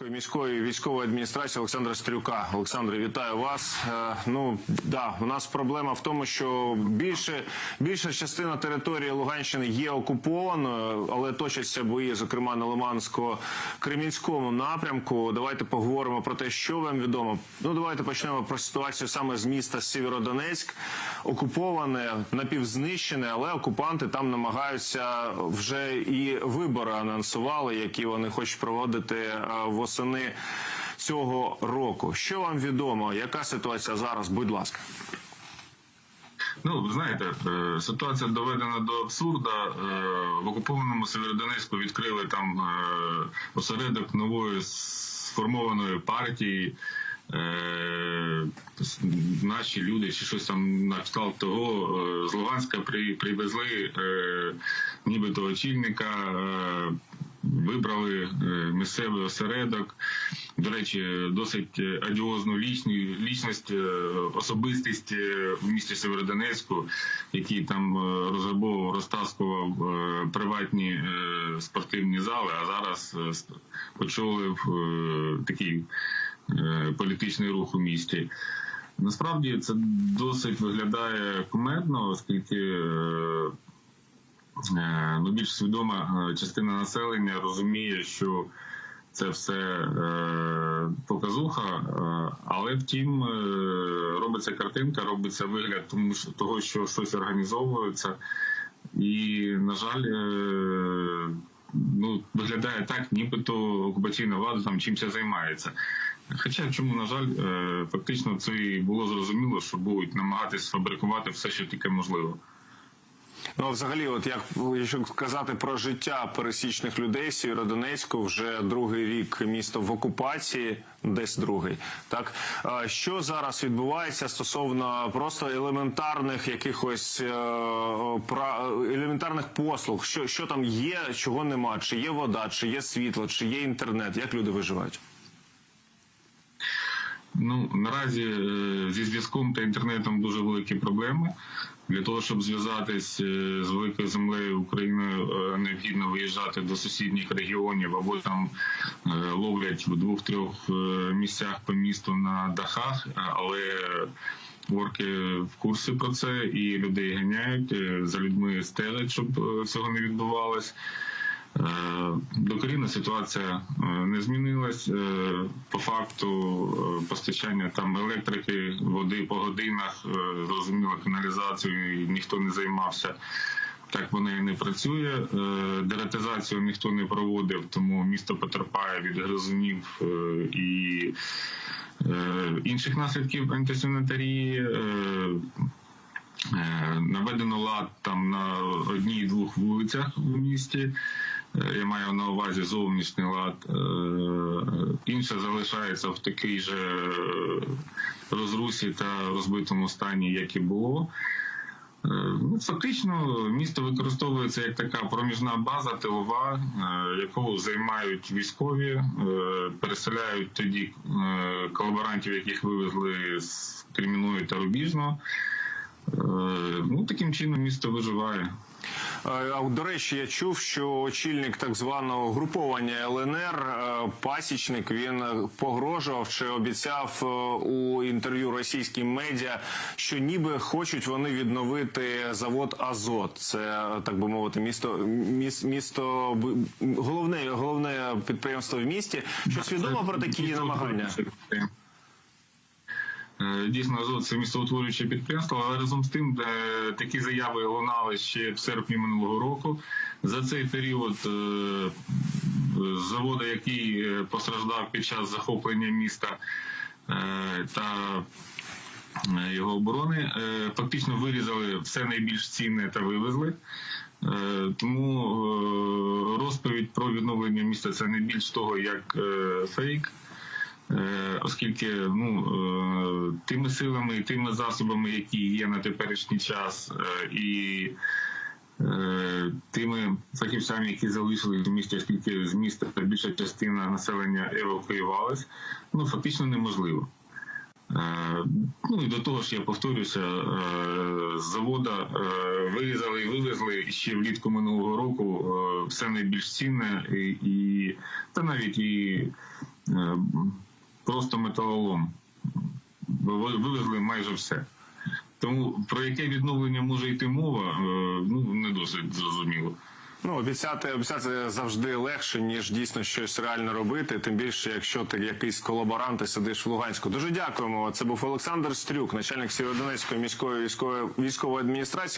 Міської військової адміністрації Олександра Стрюка. Олександре, вітаю вас. Е, Ну да, у нас проблема в тому, що більше більша частина території Луганщини є окупованою, але точаться бої, зокрема на Лимансько-Кремінському напрямку. Давайте поговоримо про те, що вам відомо. Ну давайте почнемо про ситуацію саме з міста Сєвєродонецьк. Окуповане, напівзнищене, але окупанти там намагаються вже і вибори анонсували, які вони хочуть проводити е, восени цього року. Що вам відомо? Яка ситуація зараз? Будь ласка. Ну, знаєте, е, ситуація доведена до абсурда. Е, В окупованому Северодонецьку відкрили там е, осередок нової сформованої партії. Наші люди чи щось там на кшталт того з Луганська привезли нібито очільника. Е, Вибрали е, місцевий осередок. До речі, досить е, адіозну лічність, е, особистість е, в місті Северодонецьку, який там е, розграбовував, розтаскував е, приватні е, спортивні зали, а зараз е, е, такий е, політичний рух у місті. Насправді це досить виглядає кумедно, оскільки е, Е, ну, більш свідома е, частина населення розуміє, що це все е, показуха, е, але втім е, робиться картинка, робиться вигляд тому що того, що щось організовується, і на жаль, е, ну виглядає так, нібито окупаційна влада там чимось займається. Хоча чому на жаль, е, фактично це і було зрозуміло, що будуть намагатись сфабрикувати все, що тільки можливо. Ну, взагалі, от як якщо казати про життя пересічних людей Сєвєродонецьку, вже другий рік місто в окупації, десь другий. Так що зараз відбувається стосовно просто елементарних якихось е, елементарних послуг? Що, що там є, чого нема? Чи є вода, чи є світло, чи є інтернет? Як люди виживають? Ну наразі е, зі зв'язком та інтернетом дуже великі проблеми. Для того щоб зв'язатись е, з великою землею Україною, е, необхідно виїжджати до сусідніх регіонів або там ловлять в двох-трьох місцях по місту на дахах, але орки в курсі про це і людей ганяють за людьми стежать, щоб цього не відбувалось. Докорінна ситуація е, не змінилась. Е, По факту е, постачання там електрики, води по годинах, зрозуміло, каналізацією ніхто не займався. Так воно і не працює. Дератизацію ніхто не проводив, тому місто потерпає від гризунів і інших наслідків антисанітарії. Наведено лад там на одній-двох вулицях в місті. Е, Я маю на увазі зовнішній лад. Е, Інше залишається в такій же е, розрусі та розбитому стані, як і було. Ну, фактично, місто використовується як така проміжна база тилова, яку займають військові, переселяють тоді колаборантів, яких вивезли з Кремінної та Рубіжного. Е, Ну, таким чином місто виживає. Е, А до речі, я чув, що очільник так званого груповання ЛНР е, пасічник він е, погрожував чи обіцяв у інтерв'ю російським медіа, що ніби хочуть вони відновити завод Азот. Це так би мовити, місто міс- місто б- головне головне підприємство в місті. Щось відомо про такі намагання. Е, Дійсно, Азот це містоутворююче підприємство, але разом з тим е, такі заяви лунали ще в серпні минулого року. За цей період е, заводу, який постраждав під час захоплення міста та його оборони, фактично вирізали все найбільш цінне та вивезли. Тому розповідь про відновлення міста це не більш того, як фейк. Оскільки ну тими силами і тими засобами, які є на теперішній час, е, і е, тими фахівцями, які залишились в місті, оскільки з міста більша частина населення евакуювалась, ну фактично неможливо. Е, Ну і до того ж, я повторюся, з завода вирізали і вивезли ще влітку минулого року все найбільш цінне і та навіть і просто металолом. Вив- Вивезли майже все. Тому про яке відновлення може йти мова, е, ну не досить зрозуміло. Ну, обіцяти, обіцяти завжди легше, ніж дійсно щось реально робити. Тим більше, якщо ти якийсь колаборант і сидиш в Луганську. Дуже дякуємо. Це був Олександр Стрюк, начальник Сєвєродонецької міської військової військової адміністрації.